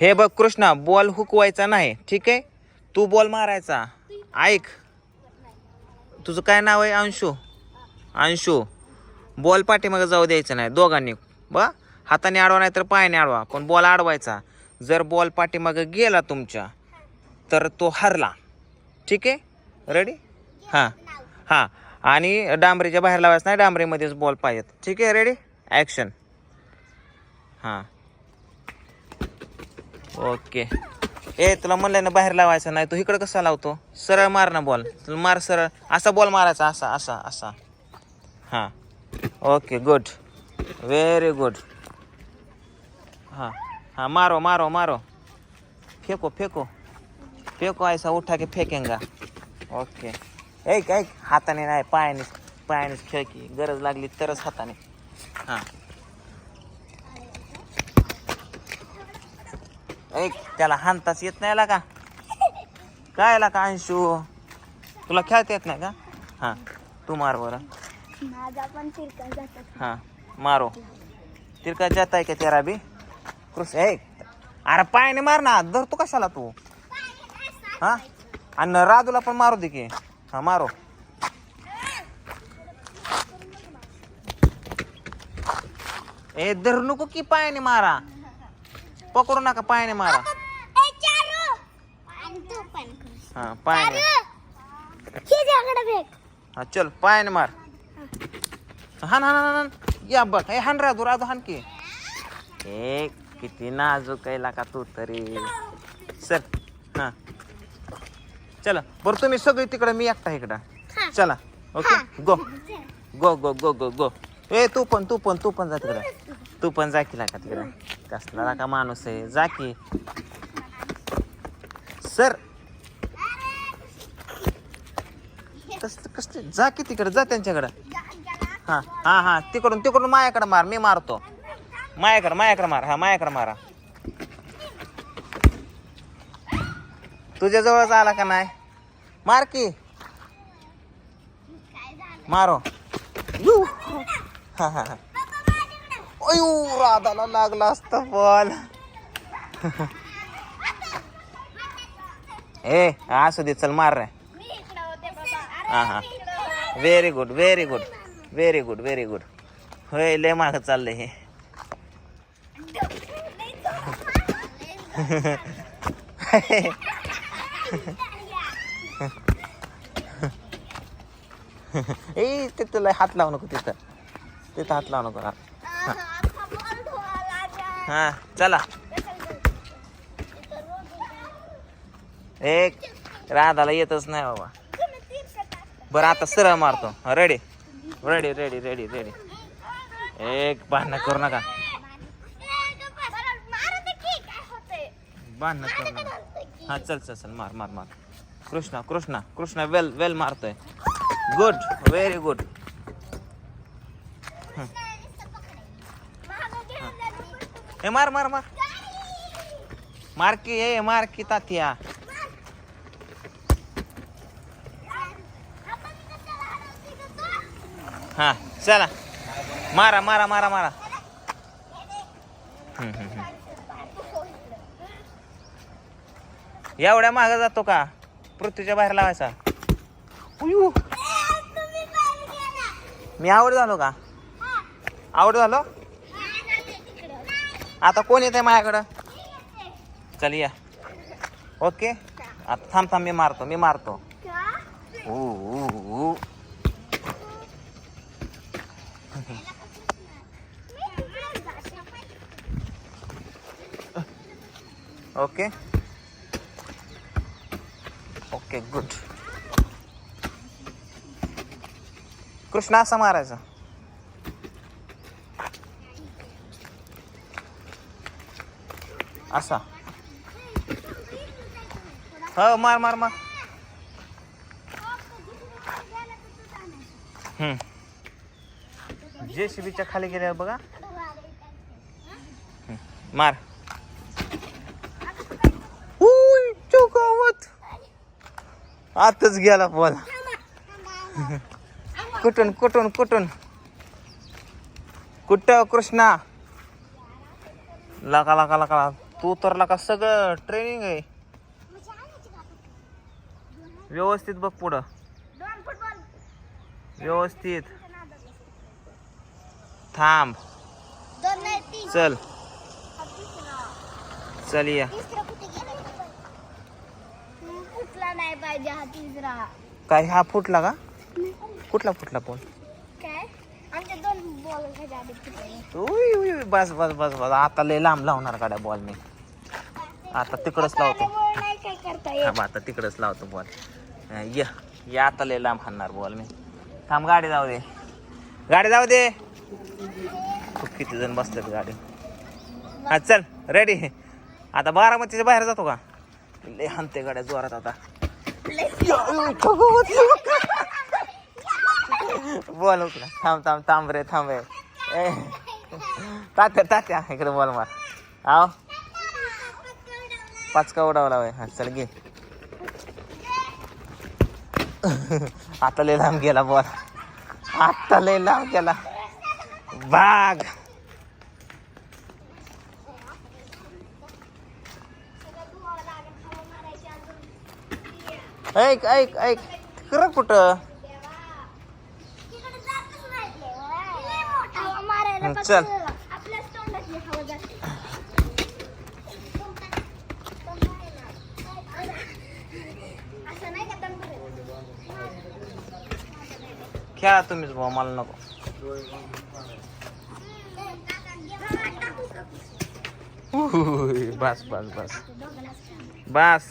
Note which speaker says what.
Speaker 1: हे बघ कृष्णा बॉल हुकवायचा नाही ठीक आहे? तू बॉल मारायचा. ऐक. तुझं काय नाव आहे अंशू? अंशू. बॉल पाठीमागे जाऊ द्यायचं नाही दोघांनी. बा? हाताने आडवा नाही तर पायाने आडवा पण बॉल अडवायचा. जर बॉल पाठीमागे गेला तुमच्या तर तो हरला. ठीक आहे? रेडी हां. हां. आणि डांबरीच्या बाहेर लावायचं नाही डांबरीमध्येच बॉल पाहिजेत. ठीक आहे? रेडी ॲक्शन हां. ओके. ए तुला म्हणलं ना बाहेर लावायचा नाही तू इकडं कसा लावतो? सरळ मार ना बॉल. तुला मार सरळ. असा बॉल मारायचा असा असा असा. हां. Okay good. व्हेरी गुड हां. हां मारो मारो मारो. फेको फेको. फेको ऐसा उठा के फेकेंगा. ओके. ऐक ऐक. हाताने नाही पायाने पायानेच खेळकी गरज लागली तरच हाताने. हां. ऐक त्याला हाणताच येत नाही का? काय ला का अंशू? तुला खेळता येत नाही का? हां तू मार बरं.
Speaker 2: माझा पण तिरका जातात
Speaker 1: हाँ मारो. तिरका जाता है क्या तेरा भी कृष ए अरे पायाने मार ना धरतो कशाला तू? हा? आणि राजूला पण मारू दे की. हा मारो. ए धरू नको की पायाने मारा. पकडू नका पायाने मारा. हा पायाने. हा चल पायाने मार. हान हान हान हान. या बघ हे हान राजू राजू हान की. ए किती नाजूक आहे का तू तरी. सर हा. चला बरं तुम्ही सगळे तिकडं मी एकटा इकडं. चला ओके गो. गो गो गो गो गो. ए तू पण तू पण तू पण जा तिकडं. तू पण जा की लाका तिकडं. कसला का माणूस आहे. जा की. सर. कस कसले? जा की तिकडं जा त्यांच्याकडं. हा हा हा. तिकडून तिकडून मायाकडे मार मी मारतो. मायाकडे मायाकडे मार. हा मायाकडे मारा. तुझ्या जवळच आला का नाही? मार की. मारो. हा हा हा. अयो राधाला लागला असत बॉल. ए असू दे चल मार रे. हा हा. Very good very good very good very good होय लय माग चाललंय हे. ए तिथं लय हात लावू नको तिथं. तिथं हात लावू नको. हा, चला। एक राधाला येतच नाही बाबा. बरं, आता सरळ मारतो. Ready ready ready ready ready एक, भांडणं करू नका. भांडणं करू नका. हा, चल चल चल, मार मार मार. कृष्णा कृष्णा कृष्णा, वेल वेल मारतोय. गुड व्हेरी गुड हे मार मार मार. मार की ए मार की तात्या. हा चला. मारा मारा मारा मारा. एवढ्या माग जातो का? पृथ्वीच्या बाहेर लावायचा. मी आवड झालो का? आवड झालो? आता कोण येते माझ्याकडं? चल या. ओके. आता थांब थांब मी मारतो मी मारतो. ऊ. ओके. Okay good. कृष्ण असा मारायचा. असा. हो मार मार मार. हम्म. जे बीच्या खाली गेल्यावर बघा. मार. उय, आताच गेला बोल. कुठून कुठून कुठून? कुठं कृष्णा? लका लका लका. तू उतरला का सगळं ट्रेनिंग आहे. व्यवस्थित बघ पुढं. व्यवस्थित. थांब. चल. चल या. काय हा फुटला का? कुठला फुटला पोल बस बस बस बस. आता लय लांब लावणार काढा बॉल मी आता तिकडंच लावतो. आता तिकडंच लावतो बॉल. ये या आता लय लांब हाणणार बॉल मी. थांब गाडी जाऊ दे. गाडी जाऊ दे. खूप किती जण बसतात गाडी. हा चल रेडी आता बारामतीच्या बाहेर जातो का? लय हनते गाड्या जोरात आता. बोल उकडा. थांब थांब थांब रे थांब रे. तात्या तात्या इकडे बोल मार आव. पाच का ओढावा लावाय हा चल घे. आता लय लांब गेला बॉल. आता लय लांब गेला. बाग. ऐक ऐक ऐक. कर कुठं? चल. खेळा तुम्हीच भाऊ मला नको. बस बस बस. बस.